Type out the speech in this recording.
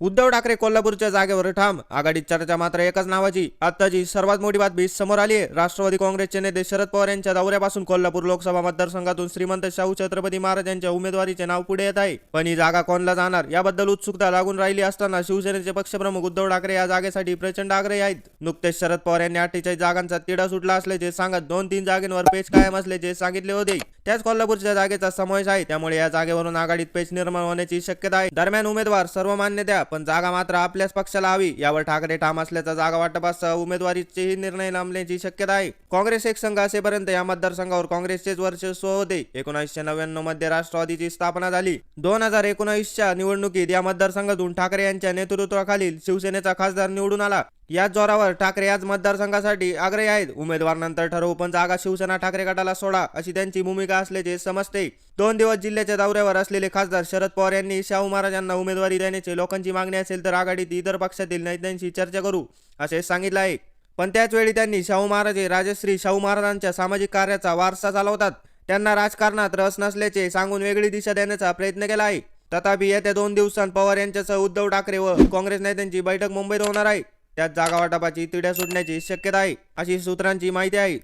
उद्धव ठाकरे कोल्हापूरच्या जागेवर ठाम. आघाडीत चर्चा मात्र एकच नावाची. आताची सर्वात मोठी बातमी समोर आली आहे. राष्ट्रवादी काँग्रेसचे नेते शरद पवार यांच्या दौऱ्यापासून कोल्हापूर लोकसभा मतदारसंघातून श्रीमंत शाहू छत्रपती महाराज यांच्या उमेदवारीचे नाव पुढे येत आहे. पण ही जागा कोणला जाणार? याबद्दल उत्सुकता लागून राहिली असताना शिवसेनेचे पक्षप्रमुख उद्धव ठाकरे या जागेसाठी प्रचंड आग्रही आहेत. नुकतेच शरद पवार यांनी अठ्ठेचाळीस जागांचा तिढा सुटला असल्याचे सांगत दोन तीन जागेवर पेच कायम असल्याचे सांगितले होते. त्याच कोल्हापूरच्या जागेचा समावेश आहे. त्यामुळे या जागेवरून आघाडीत पेच निर्माण होण्याची शक्यता आहे. दरम्यान उमेदवार सर्व मान्य द्या पण जागा मात्र आपल्याच पक्षाला हवी. यावर ठाकरे ठाम असल्याचा जागा वाटपासह उमेदवारीचेही निर्णय लांबण्याची शक्यता आहे. काँग्रेस एक संघ असेपर्यंत या मतदारसंघावर काँग्रेसचेच वर्चस्व होते. एकोणीसशे नव्याण्णवमध्ये राष्ट्रवादीची स्थापना झाली. दोन हजार एकोणीसच्या निवडणुकीत या मतदारसंघातून ठाकरे यांच्या नेतृत्वाखालील शिवसेनेचा खासदार निवडून आला. याच जोरावर ठाकरे आज मतदारसंघासाठी आग्रही आहेत. उमेदवार नंतर ठरवू पण जागा शिवसेना ठाकरे गटाला सोडा अशी त्यांची भूमिका असल्याचे समजते. दोन दिवस जिल्ह्याच्या दौऱ्यावर असलेले खासदार शरद पवार यांनी शाहू महाराजांना उमेदवारी देण्याची लोकांची मागणी असेल तर आघाडीत इतर पक्षातील नेत्यांशी चर्चा करू असे सांगितले आहे. पण त्याचवेळी त्यांनी शाहू महाराज हे राजश्री शाहू महाराजांच्या सामाजिक कार्याचा वारसा चालवतात. त्यांना राजकारणात रस नसल्याचे सांगून वेगळी दिशा देण्याचा प्रयत्न केला आहे. तथापि येत्या दोन दिवसांत पवार यांच्यासह उद्धव ठाकरे व काँग्रेस नेत्यांची बैठक मुंबईत होणार आहे. त्यात जागा वाटपाची तिढ्या सुटण्याची शक्यता आहे अशी सूत्रांची माहिती आहे.